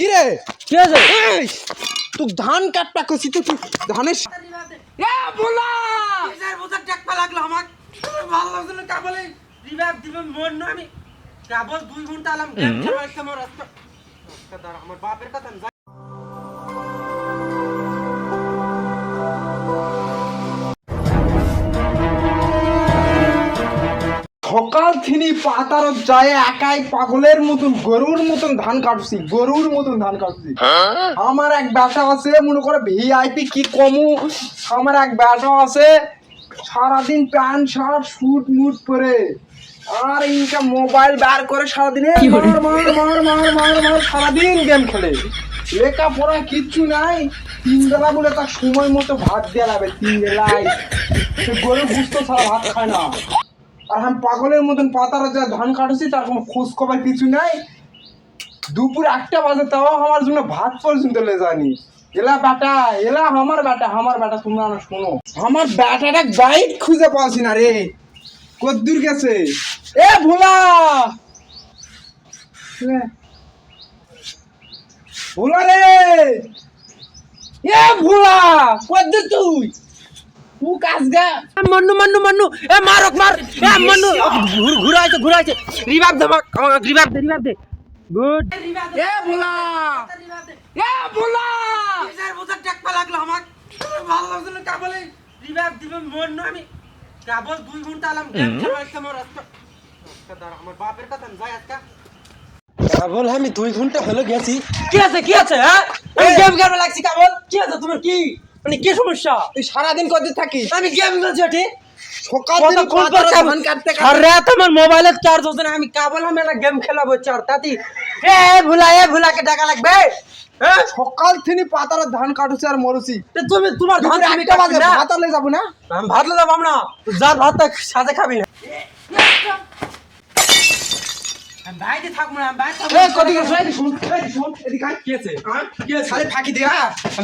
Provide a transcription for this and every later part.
কি রে কি আছে এই, তুই ধান কাটটা কইছি তো তুই ধানের এ ভোলা কিসের বোঝা টেকপা লাগল আমার আমার ভালো লাগছিল কাবলে কেবলে? রিভাইভ দিবে মন না আমি। কাবল দুই ঘণ্টা আলাম গেম খেলা একটা আমার রাস্তা। আমার বাপের কথা সকাল থেকে পাতার যায় একাই পাগলের মতন গরুর মতন ধান কাটছি গরুর মতন ধান কাটছি। আমার এক ব্যাটা আছে মনে করে ভিআইপি কি কমু? আমার এক ব্যাটা আছে সারাদিন প্যান্ট শার্ট স্যুট মুট পরে। আর ইনকা মোবাইল বার করে সারাদিন মার মার মার মার মার মার সারাদিন গেম খেলে। লেখাপড়া কিচ্ছু নাই। তিন বেলা বলে তার সময় মতো ভাত দেওয়া লাগবে তিন বেলায় সে গরু বুঝতো ছাড়া ভাত খায় না। আর আমি পাগলের মতন পাতার যা ধান কাটছি তার কোনো খোঁজ খবর কিছু নাই। দুপুর একটা বাজে তাও আমার জন্য ভাত পর্যন্ত লে জানি এলা বেটা এলা আমার বেটা আমার বেটা তোমরা না শোনো। আমার বেটাটা বাইক খুঁজে পাওয়াছি না রে। কদ্দুর গেছে। এ ভোলা! ভোলা রে! এ ভোলা কদ্দূর তুই! মান্নু মান্নু মান্নু এ মারক মার এ মান্নু। ঘুর ঘুরাইছে ঘুরাইছে। রিভাইভ দে আমাকে আমাকে রিভাইভ দে রিভাইভ দে। গুড। এ ভোলা। এ ভোলা। কিসের বোঝা টেকপা লাগল আমার ভালো দিবে মন আমি। কেবল দুই ঘণ্টা আলাম গেম খেলা একটা আমার রাস্তা রাস্তা আমার বাপের কথা আমি যাই আজকে। কেবল আমি দুই ঘণ্টা হলো গেছি। কি আছে কি আছে হ্যাঁ? গেম লাগছি কেবল। কি আছে তোমার কি? মানে কি সমস্যা? তুই সারাদিন কদিন থাকিস? আমি গেম খেলছি আমার মোবাইলের চার্জ হচ্ছে না আমি কেবল আমি একটা গেম খেলাবো চার তাতি। এ ভুলা এ ভুলাকে টাকা লাগবে? হ্যাঁ সকাল থেকে পাতার ধান কাটুছি আর মরুছি। তুমি তোমার ধান না? যাব না? আমি ভাত লে যাব না যার ভাত সাথে খাবি। না আমি বাইরে থাকব না বাইরে থাকব এ কদি গেছ এই শুন এই শুন এদিকে আয়। কি আছে? কি আছে? খালি ফাঁকি দিয়া।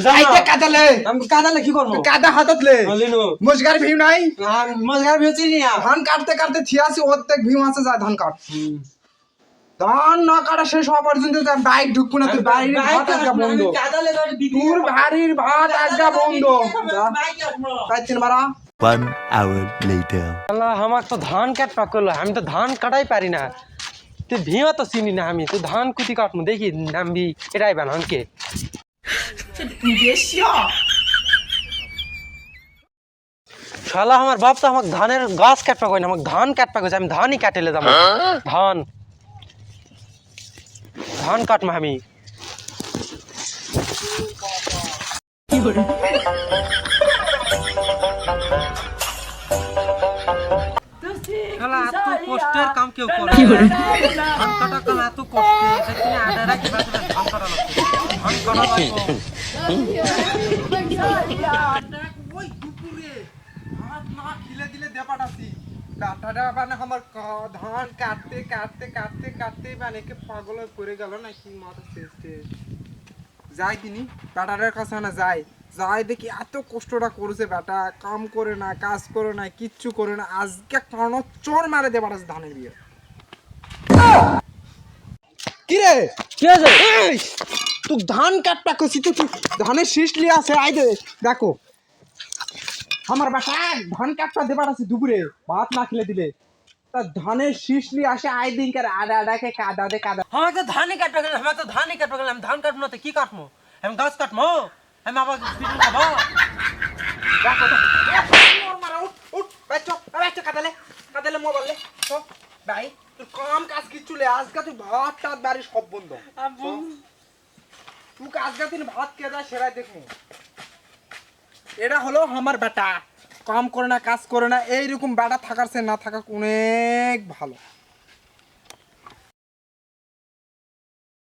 যাও আইতে কাদালে। আমি কাদালে কি করব? কাদা হাতত লে। বলিনু মজগার ভিউ নাই? মজগার ভেছি নি। ধান কাটতে কাটতে থিয়াছি অর্ধেক ভিউ আছে যায় ধান কাট। ধান না কাটা শেষ হওয়া পর্যন্ত বাইক ঢুকবো না তোর বাড়ির ভাত আজকে বন্ধ। তোর বাড়ির ভাত আজকে বন্ধ। পাইছেন মারা। One hour later. আল্লাহ আমার তো ধান কাট করল আমি তো ধান কাটাই পারি না। তুই ভিও তো চিনি না আমি, তুই ধান কুতি কাটমু, দেখি নামবি, এটাই বানানকে শালা, আমার বাপ তো আমাকে ধানের গাছ কাটপা কই না, আমাকে ধান কাটপা কইছে, আমি ধানই কাটেলে যাব ধান। ধান কাটমা আমি। শালা কষ্টের কাম কেউ করে না। ধান কাটা কাম এত সেখানে আডা রাখি বাসে ধান কাটা লাগবে। ধান কাটা লাগবে। ওই দুপুরে ভাত না খিলে দিলে দেপাটাছি কাটাটা মানে আমার ধান কাটতে কাটতে কাটতে কাটতে মানে পাগল গেল মাথা শেষ যাই তিনি বেটাটার কাছে না যাই। যাই দেখি এত কষ্টটা করেছে বেটা কাম করে না কাজ করে না কিচ্ছু করে না আজকে কারণ চোর মারে দেবাটাছে ধানের বিয়ে। কি রে কি আছে তুই ধান কাটটা করছি তুই ধানের শীষ লিয়ে আছে? আই দে দেখো। আমার বাসা ধান কাটটা দেবার আছে দুপুরে ভাত না খেলে দিলে। তা ধানের শীষ লিয়ে আসে আই দিন কার আডা আডাকে কাদা দে কাদা আমার তো ধানই কাটবে গেলে আমার তো ধানই কাটবে গেলে আমি ধান কাটবো না তো কি কাটবো? আমি গাছ কাটবো? আমি আবার পিছন খাব? ওর মারা উঠ উঠ বাইচো বাইচো কাদালে কাদালে মোবাইলে তো ভাই তোর কাম কাজ কিচ্ছু লে আজকে তুই ভাত টাত বাড়ি সব বন্ধ। তুই আজকে তুই ভাত কে দেয় সেরাই দেখব। এটা হলো আমার বেটা। কাম করে না কাজ করে না এইরকম বেটা থাকার সে না থাকা অনেক ভালো।